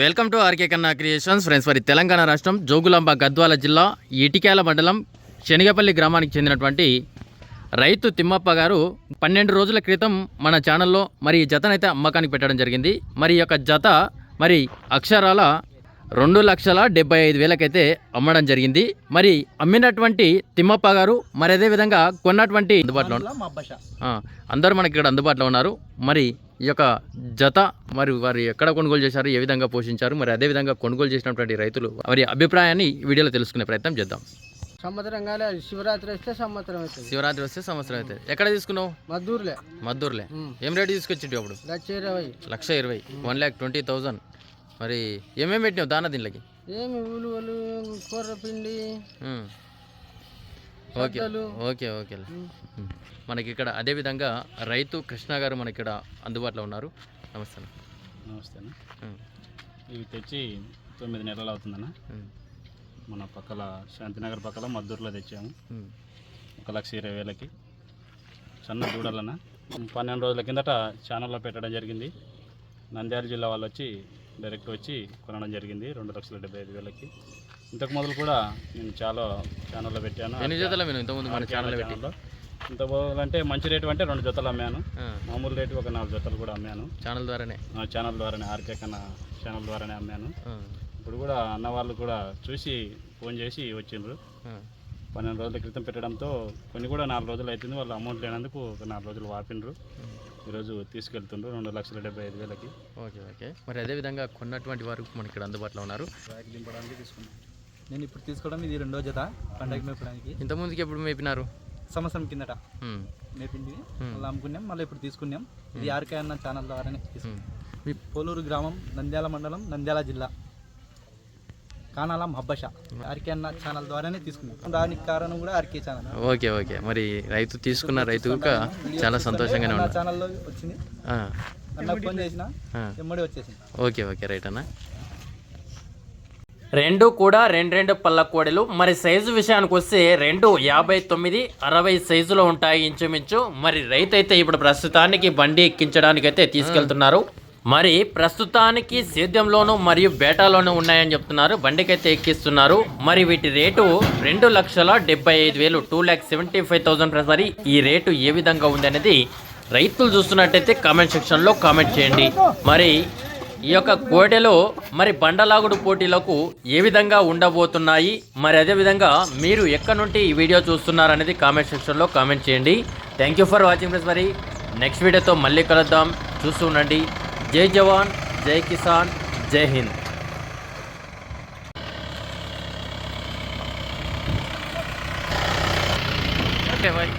Welcome to R K Kanna creations. Friends మరి తెలంగాణ రాష్ట్రం జోగులాంబ గద్వాల జిల్లా ఇటిక్యాల మండలం శనగపల్లి గ్రామానికి చెందినటువంటి రైతు తిమ్మప్ప గారు పన్నెండు రోజుల క్రితం మన ఛానల్లో మరి ఈ జతనైతే అమ్మకానికి పెట్టడం జరిగింది. మరి యొక్క జత మరి అక్షరాల రెండు లక్షల డెబ్బై ఐదు వేలకైతే అమ్మడం జరిగింది. మరి అమ్మినటువంటి తిమ్మప్ప గారు మరి అదేవిధంగా కొన్నటువంటి అందుబాటులో అందరూ మనకి ఇక్కడ అందుబాటులో ఉన్నారు. మరి ఈ యొక్క జత మరి వారు ఎక్కడ కొనుగోలు చేశారు ఏ విధంగా పోషించారు మరి అదే విధంగా కొనుగోలు చేసినటువంటి రైతులు వారి అభిప్రాయాన్ని వీడియోలో తెలుసుకునే ప్రయత్నం చేద్దాం. సంవత్సరం కాలే శివరాత్రి వస్తే సంవత్సరం అవుతుంది. శివరాత్రి వస్తే సంవత్సరం అయితే ఎక్కడ తీసుకున్నావు? మద్దూరులే. మద్దూరులే. ఏం రేటు తీసుకొచ్చింటి అప్పుడు? లక్ష ఇరవై. లక్ష ఇరవై. One lakh twenty thousand. మరి ఏమేమి పెట్టినావు దాన దీనిలోకి? ఏమి ఉలువలు కొర్రపిండి. ఓకే. ఓకే ఓకే మనకి ఇక్కడ అదే విధంగా రైతు కృష్ణ గారు మనకి ఇక్కడ అందుబాటులో ఉన్నారు. నమస్తే. నమస్తే ఇవి తెచ్చి తొమ్మిది నెలలు అవుతుందన్న. మన పక్కల శాంతినగర్ పక్కల మద్దూరులో తెచ్చాము. ఒక లక్ష ఇరవై వేలకి. సన్న దూడలన్న. పన్నెండు రోజుల కిందట ఛానల్లో పెట్టడం జరిగింది. నంద్యాల జిల్లా వాళ్ళు వచ్చి డైరెక్ట్ వచ్చి కొనడం జరిగింది. రెండు లక్షల డెబ్బై ఐదు వేలకి. ఇంతకు మొదలు కూడా నేను చాలా ఛానల్లో పెట్టాను. ఎన్ని జతలు మీరు ఇంతకుముందు మన పెట్టి. ఛానల్లో ఇంత మొదలు అంటే మంచి రేటు అంటే రెండు జతలు అమ్మాను. మామూలు రేటు ఒక నాలుగు జతలు కూడా అమ్మాను. ఛానల్ ద్వారానే. ఆ ఛానల్ ద్వారానే ఆర్కే కన్నా ఛానల్ ద్వారానే అమ్మాను. ఇప్పుడు కూడా అన్న వాళ్ళు కూడా చూసి ఫోన్ చేసి వచ్చిండ్రు. పన్నెండు రోజుల క్రితం పెట్టడంతో కొన్ని కూడా నాలుగు రోజులు అవుతుంది వాళ్ళు అమౌంట్ లేనందుకు ఒక నాలుగు రోజులు వాపిండ్రు. ఈరోజు తీసుకెళ్తుండ్రు రెండు లక్షల డెబ్బై ఐదు వేలకి. Okay okay. మరి అదే విధంగా కొన్నటువంటి వారు మనకి ఇక్కడ అందుబాటులో ఉన్నారు. దింపడానికి తీసుకున్నాం. నేను ఇప్పుడు తీసుకోవడం ఇది రెండో జత పండగ మేపడానికి. ఇంతకుముందుకి ఎప్పుడు మేపినారు? సంవత్సరం కిందట మేపింది. మళ్ళీ అమ్ముకున్నాం మళ్ళీ ఇప్పుడు తీసుకున్నాం. ఇది ఆర్కే అన్న ఛానల్ ద్వారానే తీసుకున్నాం. పోలూరు గ్రామం నంద్యాల మండలం నంద్యాల జిల్లా. కానాలం హబ్బష. ఆర్కే అన్న ఛానల్ ద్వారానే తీసుకున్నాం. దానికి కారణం కూడా ఆర్కే ఛానల్ ఓకే ఓకే. మరి రైతు తీసుకున్న రైతు చాలా సంతోషంగానే ఉన్నారు. ఛానల్లో వచ్చింది. అన్న ఫోన్ చేసిన. ఎమ్మడి వచ్చేసింది. Okay okay. రైట్ అన్న. రెండు కూడా రెండు రెండు పళ్ళ కోడలు. మరి సైజు విషయానికి వస్తే రెండు యాభై తొమ్మిది అరవై సైజులో ఉంటాయి ఇంచుమించు. మరి రైతు అయితే ఇప్పుడు ప్రస్తుతానికి బండి ఎక్కించడానికి అయితే తీసుకెళ్తున్నారు. మరి ప్రస్తుతానికి సేద్యంలోనూ మరియు బేటాలోనూ ఉన్నాయని చెప్తున్నారు. బండికైతే ఎక్కిస్తున్నారు. మరి వీటి రేటు రెండు లక్షల డెబ్బై ఐదు వేలు two lakh seventy five thousand మరి ఈ రేటు ఏ విధంగా ఉంది అనేది రైతులు చూస్తున్నట్టయితే కామెంట్ సెక్షన్లో కామెంట్ చేయండి. మరి ఈ యొక్క కోటెలో మరి బండలాగుడు పోటీలకు ఏ విధంగా ఉండబోతున్నాయి? మరి అదే విధంగా మీరు ఎక్కడి నుండి ఈ వీడియో చూస్తున్నారనేది కామెంట్ సెక్షన్లో కామెంట్ చేయండి. Thank you for watching friends మరి నెక్స్ట్ వీడియోతో మళ్ళీ కలుద్దాం. చూస్తూ ఉండండి. జై జవాన్ జై కిసాన్ జై హింద్. Okay bye